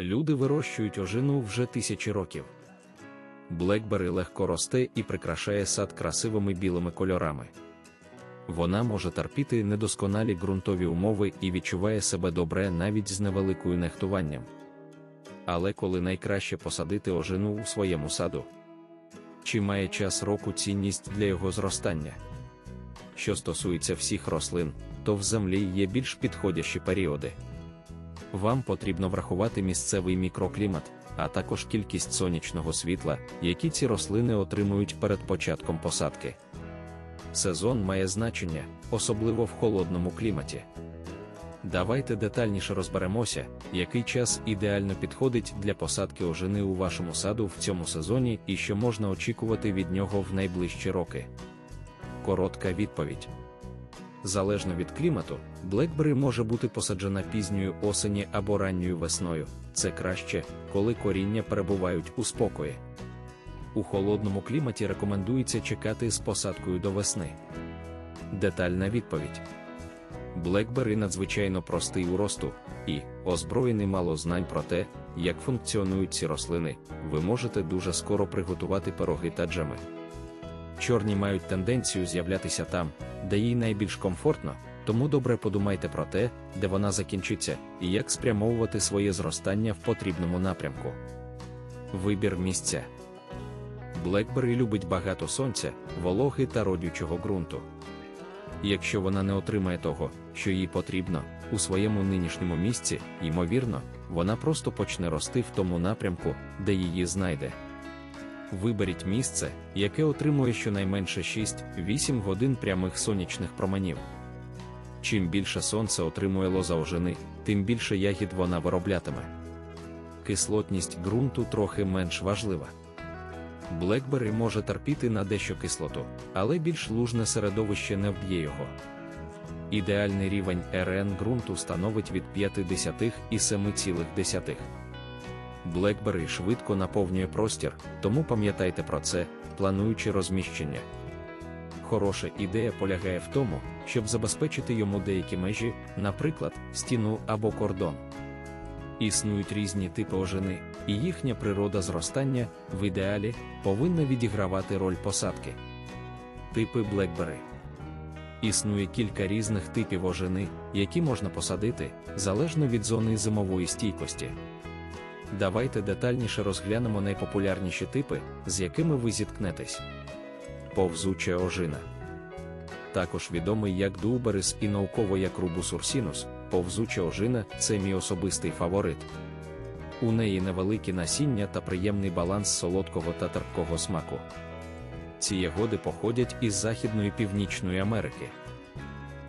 Люди вирощують ожину вже тисячі років. Блекбері легко росте і прикрашає сад красивими білими кольорами. Вона може терпіти недосконалі ґрунтові умови і відчуває себе добре навіть з невеликою нехтуванням. Але коли найкраще посадити ожину у своєму саду, чи має час року цінність для його зростання? Що стосується всіх рослин, то в землі є більш підходящі періоди. Вам потрібно врахувати місцевий мікроклімат, а також кількість сонячного світла, які ці рослини отримують перед початком посадки. Сезон має значення, особливо в холодному кліматі. Давайте детальніше розберемося, який час ідеально підходить для посадки ожини у вашому саду в цьому сезоні і що можна очікувати від нього в найближчі роки. Коротка відповідь. Залежно від клімату, блекбері може бути посаджена пізньою осені або ранньою весною. Це краще, коли коріння перебувають у спокої. У холодному кліматі рекомендується чекати з посадкою до весни. Детальна відповідь. Блекбері надзвичайно простий у росту, і, озброєний мало знань про те, як функціонують ці рослини, ви можете дуже скоро приготувати пироги та джеми. Чорні мають тенденцію з'являтися там, де їй найбільш комфортно, тому добре подумайте про те, де вона закінчиться, і як спрямовувати своє зростання в потрібному напрямку. Вибір місця. Блекбері любить багато сонця, вологи та родючого ґрунту. Якщо вона не отримає того, що їй потрібно, у своєму нинішньому місці, ймовірно, вона просто почне рости в тому напрямку, де її знайде. Виберіть місце, яке отримує щонайменше 6-8 годин прямих сонячних променів. Чим більше сонце отримує лоза ожини, тим більше ягід вона вироблятиме. Кислотність ґрунту трохи менш важлива. Блекбері може терпіти на дещо кислоту, але більш лужне середовище не вб'є його. Ідеальний рівень РН ґрунту становить від 0,5 і 7,1. Блекбері швидко наповнює простір, тому пам'ятайте про це, плануючи розміщення. Хороша ідея полягає в тому, щоб забезпечити йому деякі межі, наприклад, стіну або кордон. Існують різні типи ожини, і їхня природа зростання в ідеалі повинна відігравати роль посадки. Типи Блекбери. Існує кілька різних типів ожини, які можна посадити залежно від зони зимової стійкості. Давайте детальніше розглянемо найпопулярніші типи, з якими ви зіткнетесь. Повзуча ожина. Також відомий як дуберис і науково як рубус урсінус, повзуча ожина це мій особистий фаворит. У неї невеликі насіння та приємний баланс солодкого та терпкого смаку. Ці ягоди походять із Західної Північної Америки.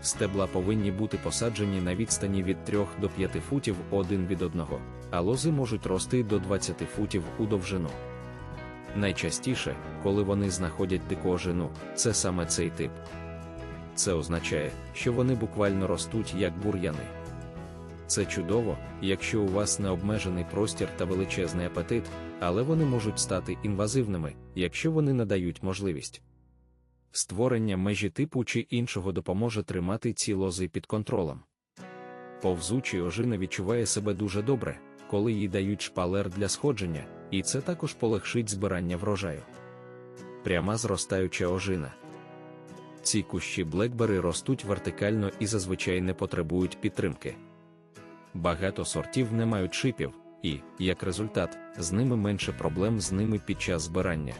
Стебла повинні бути посаджені на відстані від 3 до 5 футів один від одного, а лози можуть рости до 20 футів у довжину. Найчастіше, коли вони знаходять дику ожину, це саме цей тип. Це означає, що вони буквально ростуть як бур'яни. Це чудово, якщо у вас не обмежений простір та величезний апетит, але вони можуть стати інвазивними, якщо вони надають можливість. Створення межі типу чи іншого допоможе тримати ці лози під контролем. Повзучий ожина відчуває себе дуже добре, коли їй дають шпалер для сходження, і це також полегшить збирання врожаю. Пряма зростаюча ожина. Ці кущі блекбери ростуть вертикально і зазвичай не потребують підтримки. Багато сортів не мають шипів, і, як результат, з ними менше проблем з ними під час збирання.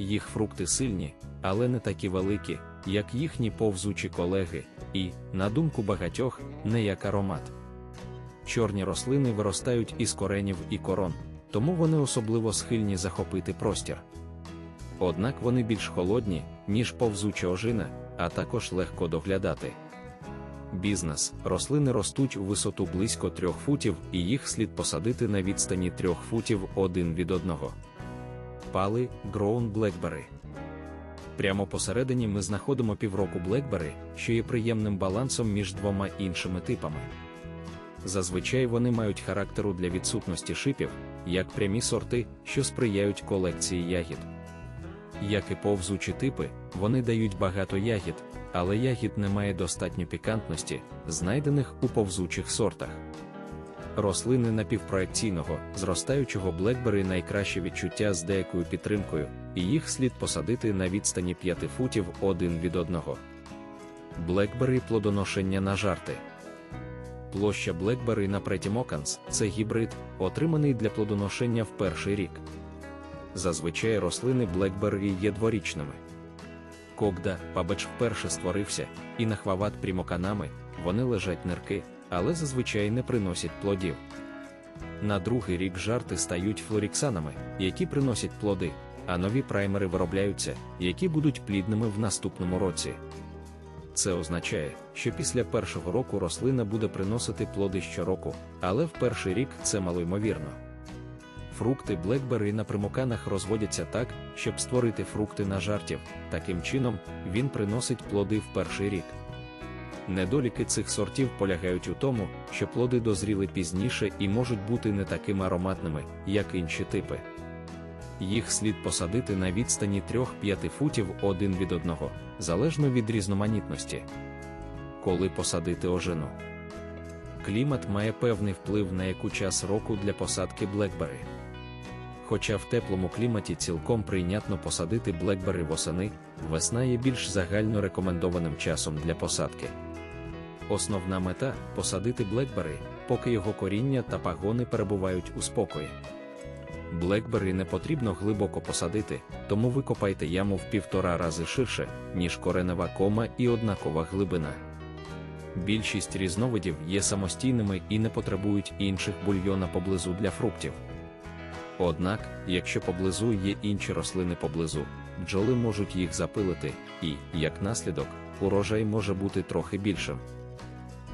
Їх фрукти сильні, але не такі великі, як їхні повзучі колеги, і, на думку багатьох, не як аромат. Чорні рослини виростають із коренів і корон, тому вони особливо схильні захопити простір. Однак вони більш холодні, ніж повзуча ожина, а також легко доглядати. Бізнес рослини ростуть у висоту близько 3 футів, і їх слід посадити на відстані 3 футів один від одного. Пали Grown Blackberry Прямо посередині ми знаходимо півроку Blackberry, що є приємним балансом між двома іншими типами. Зазвичай вони мають характеру для відсутності шипів, як прямі сорти, що сприяють колекції ягід. Як і повзучі типи, вони дають багато ягід, але ягід не має достатньо пікантності, знайдених у повзучих сортах. Рослини напівпроекційного, зростаючого блекбери найкраще відчуття з деякою підтримкою, і їх слід посадити на відстані 5 футів один від одного. Блекбери плодоношення на жарти. Площа Блекбери на Претімоканс це гібрид, отриманий для плодоношення в перший рік. Зазвичай рослини Блекбери є дворічними. Когда пабач вперше створився, і на хвават прямоканами, вони лежать нирки, але зазвичай не приносять плодів. На другий рік жарти стають флоріксанами, які приносять плоди, а нові праймери виробляються, які будуть плідними в наступному році. Це означає, що після першого року рослина буде приносити плоди щороку, але в перший рік це малоймовірно. Фрукти Блекбери на примоканах розводяться так, щоб створити фрукти на жартів, таким чином, він приносить плоди в перший рік. Недоліки цих сортів полягають у тому, що плоди дозріли пізніше і можуть бути не такими ароматними, як інші типи. Їх слід посадити на відстані 3-5 футів один від одного, залежно від різноманітності. Коли посадити ожину. Клімат має певний вплив на яку час року для посадки Блекбери. Хоча в теплому кліматі цілком прийнятно посадити Блекбери восени, весна є більш загально рекомендованим часом для посадки. Основна мета посадити Блекбери, поки його коріння та пагони перебувають у спокої. Блекбери не потрібно глибоко посадити, тому викопайте яму в півтора рази ширше, ніж коренева кома і однакова глибина. Більшість різновидів є самостійними і не потребують інших бульйона поблизу для фруктів. Однак, якщо поблизу є інші рослини поблизу, бджоли можуть їх запилити, і, як наслідок, урожай може бути трохи більшим.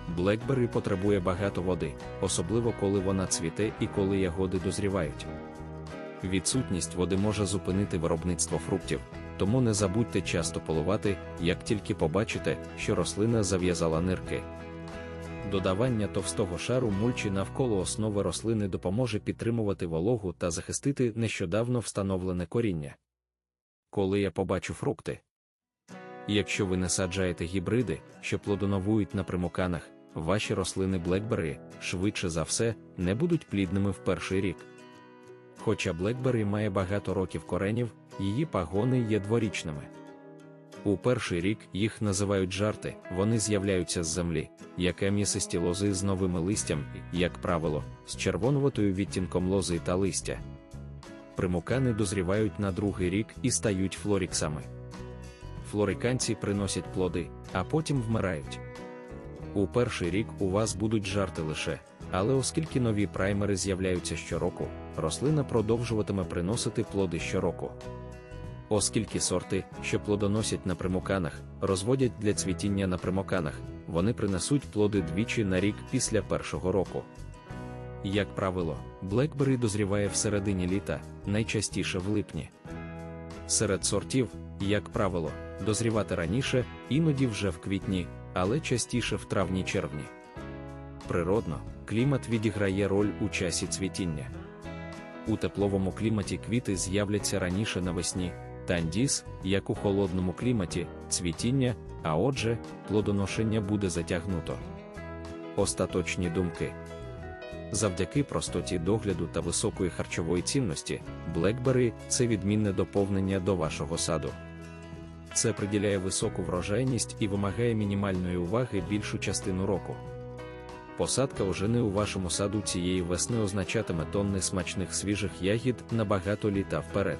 Блекбері потребує багато води, особливо коли вона цвіте і коли ягоди дозрівають. Відсутність води може зупинити виробництво фруктів, тому не забудьте часто поливати, як тільки побачите, що рослина зав'язала нирки. Додавання товстого шару мульчі навколо основи рослини допоможе підтримувати вологу та захистити нещодавно встановлене коріння. Коли я побачу фрукти. Якщо ви не саджаєте гібриди, що плодоновують на примуканах, ваші рослини Блекбері, швидше за все, не будуть плідними в перший рік. Хоча Блекбері має багато років коренів, її пагони є дворічними. У перший рік їх називають жарти, вони з'являються з землі, яке місисті лози з новими листям, як правило, з червонуватою відтінком лози та листя. Примукани дозрівають на другий рік і стають флоріксами. Флориканці приносять плоди, а потім вмирають. У перший рік у вас будуть жарти лише, але оскільки нові праймери з'являються щороку, рослина продовжуватиме приносити плоди щороку. Оскільки сорти, що плодоносять на примуканах, розводять для цвітіння на примуканах, вони принесуть плоди двічі на рік після першого року. Як правило, Блекбері дозріває всередині літа, найчастіше в липні. Серед сортів, як правило, дозрівати раніше, іноді вже в квітні, але частіше в травні-червні. Природно, клімат відіграє роль у часі цвітіння. У тепловому кліматі квіти з'являться раніше навесні, тандіс, як у холодному кліматі, цвітіння, а отже, плодоношення буде затягнуто. Остаточні думки. Завдяки простоті догляду та високої харчової цінності, Блекбері це відмінне доповнення до вашого саду. Це приділяє високу врожайність і вимагає мінімальної уваги більшу частину року. Посадка ожини у вашому саду цієї весни означатиме тонни смачних свіжих ягід на багато літа вперед.